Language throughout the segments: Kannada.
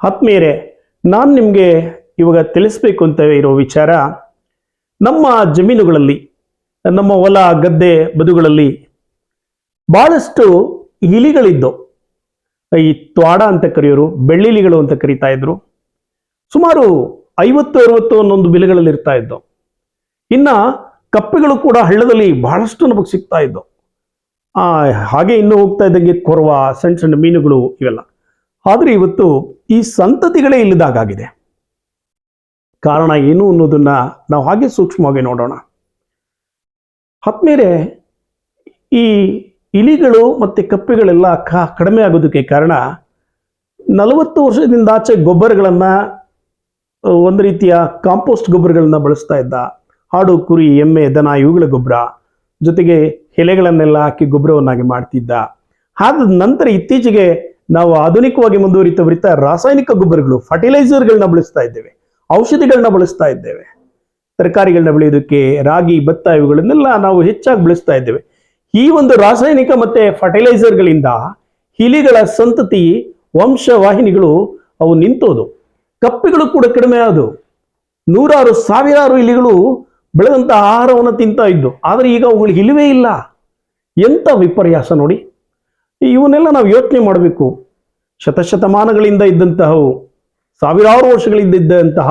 ಆತ್ಮೀಯರೇ ನಾನು ನಿಮಗೆ ಇವಾಗ ತಿಳಿಸ್ಬೇಕು ಅಂತ ಇರೋ ವಿಚಾರ ನಮ್ಮ ಜಮೀನುಗಳಲ್ಲಿ ನಮ್ಮ ಹೊಲ ಗದ್ದೆ ಬದುಗಳಲ್ಲಿ ಬಹಳಷ್ಟು ಇಲಿಗಳಿದ್ದು ಈ ತ್ವಾಡ ಅಂತ ಕರೆಯೋರು ಬೆಳ್ಳಿಲಿಗಳು ಅಂತ ಕರೀತಾ ಇದ್ರು ಸುಮಾರು ಐವತ್ತು ಅರವತ್ತು ಒಂದೊಂದು ಬಿಲೆಗಳಲ್ಲಿ ಇರ್ತಾ ಇದ್ದು ಇನ್ನ ಕಪ್ಪೆಗಳು ಕೂಡ ಹಳ್ಳದಲ್ಲಿ ಬಹಳಷ್ಟು ನಮಗೆ ಸಿಗ್ತಾ ಇದ್ದವು ಆ, ಹಾಗೆ ಇನ್ನು ಹೋಗ್ತಾ ಇದ್ದಂಗೆ ಕೊರವ ಸಣ್ಣ ಸಣ್ಣ ಮೀನುಗಳು ಇವೆಲ್ಲ. ಆದರೆ ಇವತ್ತು ಈ ಸಂತತಿಗಳೇ ಇಲ್ಲದಾಗಿದೆ ಕಾರಣ ಏನು ಅನ್ನೋದನ್ನ ನಾವು ಹಾಗೆ ಸೂಕ್ಷ್ಮವಾಗಿ ನೋಡೋಣ. ಆದ್ಮೇಲೆ ಈ ಇಲಿಗಳು ಮತ್ತೆ ಕಪ್ಪೆಗಳೆಲ್ಲ ಕಡಿಮೆ ಆಗೋದಕ್ಕೆ ಕಾರಣ ನಲವತ್ತು ವರ್ಷದಿಂದ ಆಚೆ ಗೊಬ್ಬರಗಳನ್ನ ಒಂದು ರೀತಿಯ ಕಾಂಪೋಸ್ಟ್ ಗೊಬ್ಬರಗಳನ್ನ ಬಳಸ್ತಾ ಇದ್ದ. ಆಡು, ಕುರಿ, ಎಮ್ಮೆ, ದನ ಇವುಗಳ ಗೊಬ್ಬರ ಜೊತೆಗೆ ಎಲೆಗಳನ್ನೆಲ್ಲ ಹಾಕಿ ಗೊಬ್ಬರವನ್ನಾಗಿ ಮಾಡ್ತಿದ್ದ. ಆದ ನಂತರ ಇತ್ತೀಚೆಗೆ ನಾವು ಆಧುನಿಕವಾಗಿ ಮುಂದುವರಿತ ವೃತ್ತ ರಾಸಾಯನಿಕ ಗೊಬ್ಬರಗಳು ಫರ್ಟಿಲೈಸರ್ಗಳನ್ನ ಬಳಸ್ತಾ ಇದ್ದೇವೆ ಔಷಧಿಗಳನ್ನ ಬಳಸ್ತಾ ಇದ್ದೇವೆ. ತರಕಾರಿಗಳನ್ನ ಬೆಳೆಯೋದಕ್ಕೆ ರಾಗಿ, ಭತ್ತ ಇವುಗಳನ್ನೆಲ್ಲ ನಾವು ಹೆಚ್ಚಾಗಿ ಬಳಸ್ತಾ ಇದ್ದೇವೆ. ಈ ಒಂದು ರಾಸಾಯನಿಕ ಮತ್ತೆ ಫರ್ಟಿಲೈಸರ್ಗಳಿಂದ ಹಿಲಿಗಳ ಸಂತತಿ, ವಂಶವಾಹಿನಿಗಳು ಅವು ನಿಂತೋದು. ಕಪ್ಪೆಗಳು ಕೂಡ ಕಡಿಮೆ ಆದವು ನೂರಾರು, ಸಾವಿರಾರು ಇಲಿಗಳು ಬೆಳೆದಂತ ಆಹಾರವನ್ನು ತಿಂತಾ ಇದ್ದು. ಆದರೆ ಈಗ ಅವುಗಳಿಗೆ ಇಲ್ಲವೇ ಇಲ್ಲ. ಎಂತ ವಿಪರ್ಯಾಸ ನೋಡಿ. ಇವನ್ನೆಲ್ಲ ನಾವು ಯೋಚನೆ ಮಾಡಬೇಕು. ಶತಶತಮಾನಗಳಿಂದ ಇದ್ದಂತಹವು, ಸಾವಿರಾರು ವರ್ಷಗಳಿಂದ ಇದ್ದಂತಹ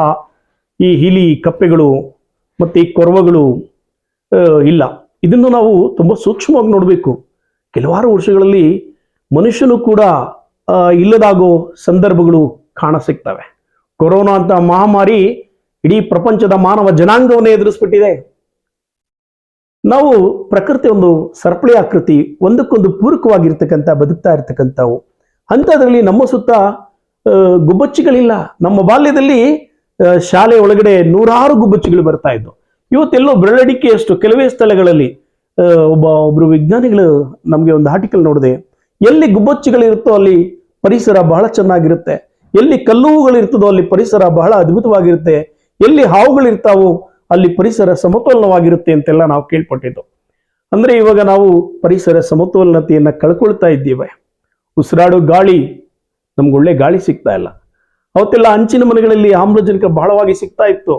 ಈ ಹಿಲಿ ಕಪ್ಪೆಗಳು ಮತ್ತು ಈ ಕೊರವಗಳು ಇಲ್ಲ. ಇದನ್ನು ನಾವು ತುಂಬ ಸೂಕ್ಷ್ಮವಾಗಿ ನೋಡಬೇಕು. ಕೆಲವಾರು ವರ್ಷಗಳಲ್ಲಿ ಮನುಷ್ಯನು ಕೂಡ ಇಲ್ಲದಾಗೋ ಸಂದರ್ಭಗಳು ಕಾಣ ಸಿಗ್ತವೆ ಕೊರೋನಾ ಅಂತ ಮಹಾಮಾರಿ ಇಡೀ ಪ್ರಪಂಚದ ಮಾನವ ಜನಾಂಗವನ್ನೇ ಎದುರಿಸ್ಬಿಟ್ಟಿದೆ. ನಾವು ಪ್ರಕೃತಿ ಒಂದು ಸರಪಳಿ ಆಕೃತಿ, ಒಂದಕ್ಕೊಂದು ಪೂರಕವಾಗಿರ್ತಕ್ಕಂಥ, ಬದುಕ್ತಾ ಇರ್ತಕ್ಕಂಥವು. ಅಂಥದ್ರಲ್ಲಿ ನಮ್ಮ ಸುತ್ತ ಗುಬ್ಬಚ್ಚಿಗಳಿಲ್ಲ. ನಮ್ಮ ಬಾಲ್ಯದಲ್ಲಿ ಶಾಲೆ ಒಳಗಡೆ ನೂರಾರು ಗುಬ್ಬಚ್ಚಿಗಳು ಬರ್ತಾ ಇದ್ವು. ಇವತ್ತೆಲ್ಲೋ ಬೆರಳಡಿಕೆಯಷ್ಟು ಕೆಲವೇ ಸ್ಥಳಗಳಲ್ಲಿ ಒಬ್ಬ ಒಬ್ಬರು ವಿಜ್ಞಾನಿಗಳು ನಮಗೆ ಒಂದು ಆರ್ಟಿಕಲ್ ನೋಡಿದೆ, ಎಲ್ಲಿ ಗುಬ್ಬಚ್ಚಿಗಳಿರುತ್ತೋ ಅಲ್ಲಿ ಪರಿಸರ ಬಹಳ ಚೆನ್ನಾಗಿರುತ್ತೆ. ಎಲ್ಲಿ ಕಲ್ಲುಗಳಿರ್ತದೋ ಅಲ್ಲಿ ಪರಿಸರ ಬಹಳ ಅದ್ಭುತವಾಗಿರುತ್ತೆ. ಎಲ್ಲಿ ಹಾವುಗಳಿರ್ತಾವೋ ಅಲ್ಲಿ ಪರಿಸರ ಸಮತೋಲನವಾಗಿರುತ್ತೆ ಅಂತೆಲ್ಲ ನಾವು ಕೇಳ್ಪಟ್ಟಿದ್ದು. ಅಂದ್ರೆ ಇವಾಗ ನಾವು ಪರಿಸರ ಸಮತೋಲನತೆಯನ್ನ ಕಳ್ಕೊಳ್ತಾ ಇದ್ದೀವಿ. ಉಸಿರಾಡೋ ಗಾಳಿ ನಮ್ಗೆ ಒಳ್ಳೆ ಗಾಳಿ ಸಿಗ್ತಾ ಇಲ್ಲ. ಅವತ್ತೆಲ್ಲ ಅಂಚಿನ ಮನೆಗಳಲ್ಲಿ ಆಮ್ಲಜನಕ ಬಹಳವಾಗಿ ಸಿಗ್ತಾ ಇತ್ತು.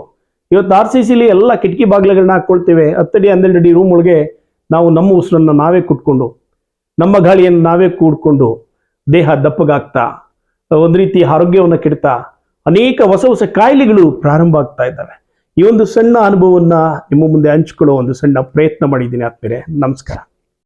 ಇವತ್ತು ಆರ್ ಸಿ ಸಿಲಿ ಎಲ್ಲ ಕಿಟಕಿ ಬಾಗಿಲುಗಳನ್ನ ಹಾಕೊಳ್ತೇವೆ ಹತ್ತಡಿ, ಹನ್ನೆರಡು ಅಡಿ ರೂಮ್ ಒಳಗೆ ನಾವು ನಮ್ಮ ಉಸಿರನ್ನ ನಾವೇ ಕುಟ್ಕೊಂಡು, ನಮ್ಮ ಗಾಳಿಯನ್ನು ನಾವೇ ಕೂಡ್ಕೊಂಡು ದೇಹ ದಪ್ಪಗಾಗ್ತಾ, ಒಂದು ರೀತಿ ಆರೋಗ್ಯವನ್ನು ಕೆಡ್ತಾ ಅನೇಕ ಹೊಸ ಹೊಸ ಕಾಯಿಲೆಗಳು ಪ್ರಾರಂಭ ಆಗ್ತಾ ಇದ್ದಾವೆ. ಈ ಒಂದು ಸಣ್ಣ ಅನುಭವವನ್ನ ನಿಮ್ಮ ಮುಂದೆ ಹಂಚ್ಕೊಳ್ಳೋ ಒಂದು ಸಣ್ಣ ಪ್ರಯತ್ನ ಮಾಡಿದ್ದೀನಿ ಆದ್ಮೇಲೆ ನಮಸ್ಕಾರ.